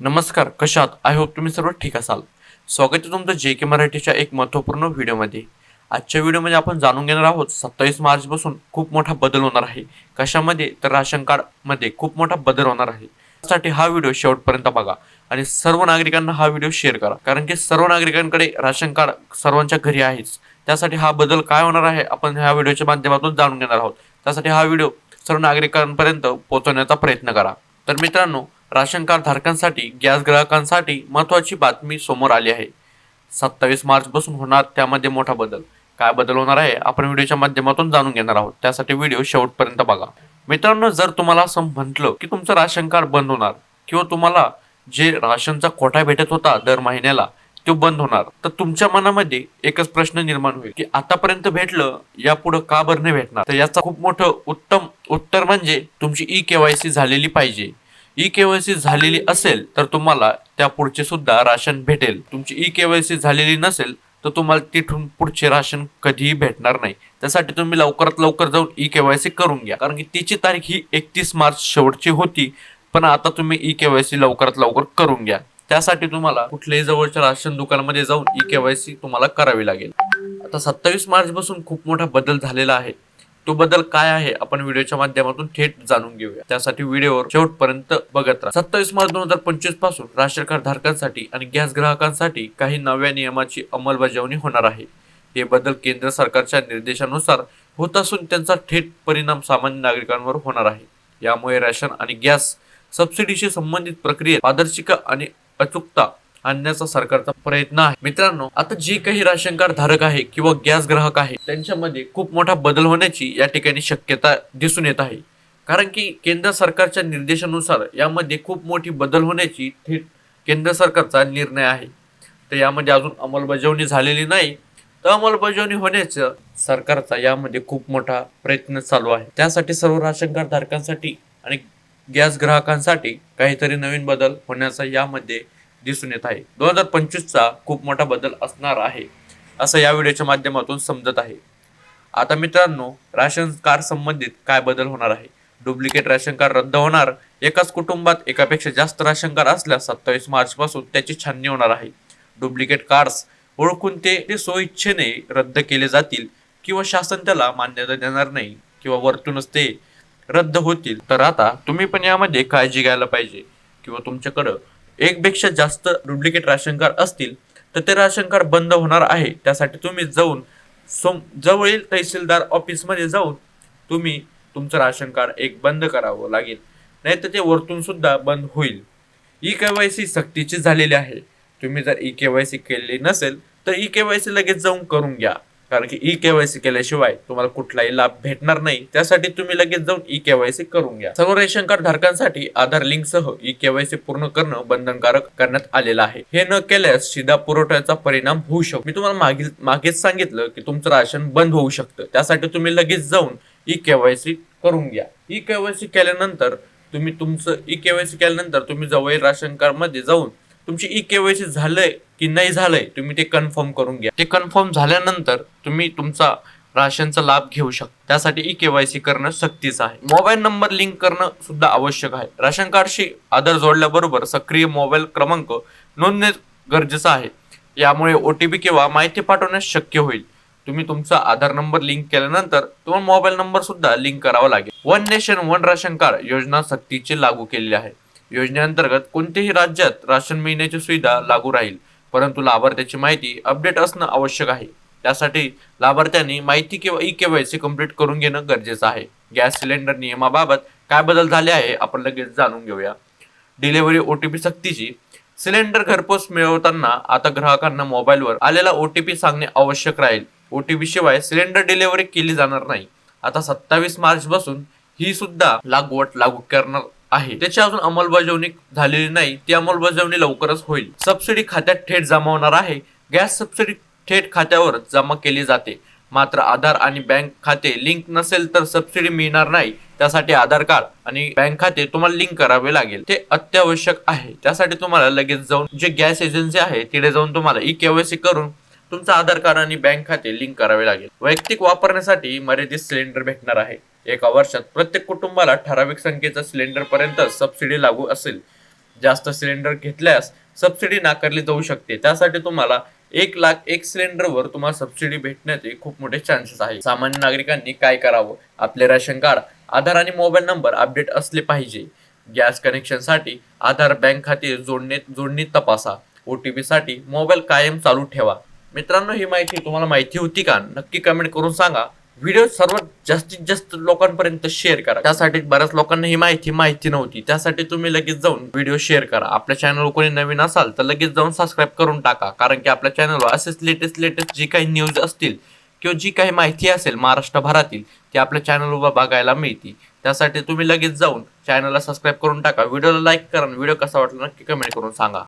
नमस्कार कशात I hope तुम्ही सर्व ठीक असाल. स्वागत आहे तुमचं जे के मराठीच्या एक महत्त्वपूर्ण व्हिडिओमध्ये. आजच्या व्हिडिओमध्ये आपण जाणून घेणार आहोत सत्तावीस मार्चपासून खूप मोठा बदल होणार आहे. कशामध्ये? तर राशन कार्डमध्ये खूप मोठा बदल होणार आहे. त्यासाठी हा व्हिडिओ शेवटपर्यंत बघा आणि सर्व नागरिकांना हा व्हिडिओ शेअर करा. कारण की सर्व नागरिकांकडे राशन कार्ड सर्वांच्या घरी आहेच. त्यासाठी हा बदल काय होणार आहे आपण ह्या व्हिडिओच्या माध्यमातून जाणून घेणार आहोत. त्यासाठी हा व्हिडिओ सर्व नागरिकांपर्यंत पोहोचवण्याचा प्रयत्न करा. तर मित्रांनो राशन कार्ड धारकांसाठी गॅस ग्राहकांसाठी महत्त्वाची बातमी समोर आली आहे. सत्तावीस मार्च पासून होणार त्यामध्ये मोठा बदल. काय बदल होणार आहे आपण व्हिडिओच्या माध्यमातून जाणून घेणार आहोत. त्यासाठी व्हिडिओ शेवटपर्यंत बघा. मित्रांनो जर तुम्हाला असं म्हटलं की तुमचं राशन कार्ड बंद होणार किंवा तुम्हाला जे राशनचा कोठा भेटत होता दर महिन्याला तो बंद होणार तर तुमच्या मनामध्ये एकच प्रश्न निर्माण होईल की आतापर्यंत भेटलं यापुढे का बरं नाही भेटणार? तर याचा खूप मोठं उत्तम उत्तर म्हणजे तुमची ई केवायसी झालेली पाहिजे. ई केवायसी झालेली असेल तर तुम्हाला त्या पुढचे सुद्धा राशन भेटेल. तुमची ई केवायसी झालेली नसेल तर तुम्हाला तिथून पुढचे राशन कधीही भेटणार नाही. त्यासाठी तुम्ही लवकरात लवकर जाऊन ई केवायसी करून घ्या. कारण की तिची तारीख ही एकतीस मार्च शेवटची होती पण आता तुम्ही ई केवायसी लवकरात लवकर करून घ्या. त्यासाठी तुम्हाला कुठल्याही जवळच्या राशन दुकानामध्ये जाऊन ई केवायसी तुम्हाला करावी लागेल. आता सत्तावीस मार्च पासून खूप मोठा बदल झालेला आहे. तो बदल काय आहे आपण व्हिडिओच्या माध्यमातून थेट जाणून घेऊया. त्यासाठी व्हिडिओवर शेवटपर्यंत बघत राहा. सत्तावीस मार्च दोन हजार पंचवीसपासून राशन कार्ड धारकांसाठी आणि गॅस ग्राहकांसाठी काही नव्या नियमाची अंमलबजावणी होणार आहे. हे बदल केंद्र सरकारच्या निर्देशानुसार होत असून त्यांचा थेट परिणाम सामान्य नागरिकांवर होणार आहे. यामुळे राशन आणि गॅस सबसिडीशी संबंधित प्रक्रियेत पारदर्शिका आणि अचूकता आणण्याचा सरकारचा प्रयत्न आहे. मित्रांनो आता जे काही राशन कार्ड धारक आहे किंवा गॅस ग्राहक आहे त्यांच्यामध्ये खूप मोठा बदल होण्याची या ठिकाणी शक्यता दिसून येत आहे. कारण की केंद्र सरकारच्या निर्देशानुसार यामध्ये खूप मोठी बदल होण्याची थेट केंद्र सरकारचा निर्णय आहे. तर यामध्ये अजून अंमलबजावणी झालेली नाही. तर अंमलबजावणी होण्याचं सरकारचा यामध्ये खूप मोठा प्रयत्न चालू आहे. त्यासाठी सर्व राशन कार्ड धारकांसाठी आणि गॅस ग्राहकांसाठी काहीतरी नवीन बदल होण्याचा यामध्ये दिसून येत आहे. दोन हजार पंचवीसचा खूप मोठा बदल असणार आहे असं या व्हिडिओच्या माध्यमातून समजत आहे. आता मित्रांनो राशन कार्ड संबंधित काय बदल होणार आहे? डुप्लिकेट राशन कार्ड रद्द होणार एकाच कुटुंबात एकापेक्षा जास्त राशन कार्ड असल्यास सत्तावीस मार्च पासून त्याची छाननी होणार आहे. डुप्लिकेट कार्ड्स ओळखून ते ते स्वइच्छेने रद्द केले जातील किंवा शासन त्याला मान्यता देणार नाही किंवा वरतूनच ते रद्द होतील. तर आता तुम्ही पण यामध्ये काळजी घ्यायला पाहिजे किंवा तुमच्याकडं एकपेक्षा जास्त डुप्लिकेट राशन कार्ड असतील तर ते राशन कार्ड बंद होणार आहे. त्यासाठी तुम्ही जाऊन सोम जवळील तहसीलदार ऑफिसमध्ये जाऊन तुम्ही तुमचं राशन कार्ड एक बंद करावं लागेल. नाही तर ते वरतून सुद्धा बंद होईल. ई के वाय सी सक्तीची झालेली आहे. तुम्ही जर ई के वाय सी केलेली नसेल तर ई के वाय सी लगेच जाऊन करून घ्या. कारण की ई केवायसी केल्याशिवाय तुम्हाला कुठलाही लाभ भेटणार नाही. त्यासाठी तुम्ही लगेच जाऊन ई केवायसी करून घ्या. सर्व रेशन कार्ड धारकांसाठी आधार लिंक सह ई केवायसी पूर्ण करणं बंधनकारक करण्यात आलेलं आहे. हे न केल्यास शिधा पुरवठ्याचा परिणाम होऊ शकतो. मी तुम्हाला मागील मागेच सांगितलं की तुमचं राशन बंद होऊ शकतं. त्यासाठी तुम्ही लगेच जाऊन ई केवायसी करून घ्या. ई केवायसी केल्यानंतर तुम्ही तुमचं ई केवायसी केल्यानंतर तुम्ही जवळ राशन कार्डमध्ये जाऊन तुमची ई केवायसी झालंय की नाही झालंय तुम्ही ते कन्फर्म करून घ्या. ते कन्फर्म झाल्यानंतर तुम्ही तुमचा राशनचा लाभ घेऊ शकता. त्यासाठी ई केवायसी करणं सक्तीचं आहे. मोबाईल नंबर लिंक करणं सुद्धा आवश्यक आहे. राशन कार्डशी आधार जोडल्याबरोबर सक्रिय मोबाईल क्रमांक नोंदणे गरजेचं आहे. यामुळे ओ टी पी किंवा माहिती पाठवण्यास शक्य होईल. तुम्ही तुमचा आधार नंबर लिंक केल्यानंतर तुम्हाला मोबाईल नंबर सुद्धा लिंक करावा लागेल. One nation one ration card योजना सक्तीची लागू केलेली आहे. योजनेअंतर्गत कोणत्याही राज्यात राशन मिळण्याची सुविधा लागू राहील परंतु लाभार्थ्याची माहिती अपडेट असणं आवश्यक आहे. त्यासाठी लाभार्थ्यांनी माहिती किंवा ई केवायसी कंप्लीट करून घेणं गरजेचं आहे. गॅस सिलेंडर नियमाबाबत काय बदल झाले आहे आपण लगेच जाणून घेऊया. डिलिव्हरी ओटीपी सक्तीची. सिलेंडर घरपोच मिळवताना आता ग्राहकांना मोबाईलवर आलेला ओटीपी सांगणे आवश्यक राहील. ओटीपी शिवाय सिलेंडर डिलिव्हरी केली जाणार नाही. आता सत्तावीस मार्च पासून ही सुद्धा लागवड लागू करणार आहे. त्याची अजून अंमलबजावणी झालेली नाही. ती अंमलबजावणी लवकरच होईल. सबसिडी खात्यात थेट जमा होणार आहे. गॅस सबसिडी थेट खात्यावर जमा केली जाते. मात्र आधार आणि बँक खाते लिंक नसेल तर सबसिडी मिळणार नाही. त्यासाठी आधार कार्ड आणि बँक खाते तुम्हाला लिंक करावे लागेल. ते अत्यावश्यक आहे. त्यासाठी तुम्हाला लगेच जाऊन जे गॅस एजन्सी आहे तिथे जाऊन तुम्हाला ई केवायसी करून तुमचं आधार कार्ड आणि बँक खाते लिंक करावे लागेल. वैयक्तिक वापरण्यासाठी मर्यादित सिलेंडर भेटणार आहे. एका वर्षात प्रत्येक कुटुंबाला ठराविक संख्येचा सिलेंडर पर्यंत सबसिडी लागू असेल. जास्त सिलेंडर घेतल्यास सबसिडी नाकारली जाऊ शकते. त्यासाठी तुम्हाला एक लाख एक सिलेंडरवर तुम्हाला सबसिडी भेटण्याचे खूप मोठे चान्सेस आहे सामान्य नागरिकांनी काय करावं? आपले राशन कार्ड आधार आणि मोबाईल नंबर अपडेट असले पाहिजे. गॅस कनेक्शनसाठी आधार बँक खाते जोडणे जोडणी तपासा. ओ टी साठी मोबाईल कायम चालू ठेवा. मित्रांनो ही माहिती तुम्हाला माहिती होती का? नक्की कमेंट करून सांगा. व्हिडिओ सर्वात जास्तीत जास्त लोकांपर्यंत शेअर करा. त्यासाठी बऱ्याच लोकांना ही माहिती माहिती नव्हती. त्यासाठी तुम्ही लगेच जाऊन व्हिडिओ शेअर करा. आपल्या चॅनल कोणी नवीन असाल तर लगेच जाऊन सबस्क्राईब करून टाका. कारण की आपल्या चॅनलवर असेच लेटेस्ट लेटेस्ट जी काही न्यूज असतील किंवा जी काही माहिती असेल महाराष्ट्रभरातील ती आपल्या चॅनलवर बघायला मिळते. त्यासाठी तुम्ही लगेच जाऊन चॅनलला सबस्क्राईब करून टाका. व्हिडिओला लाईक करा व्हिडिओ कसा वाटला नक्की कमेंट करून सांगा.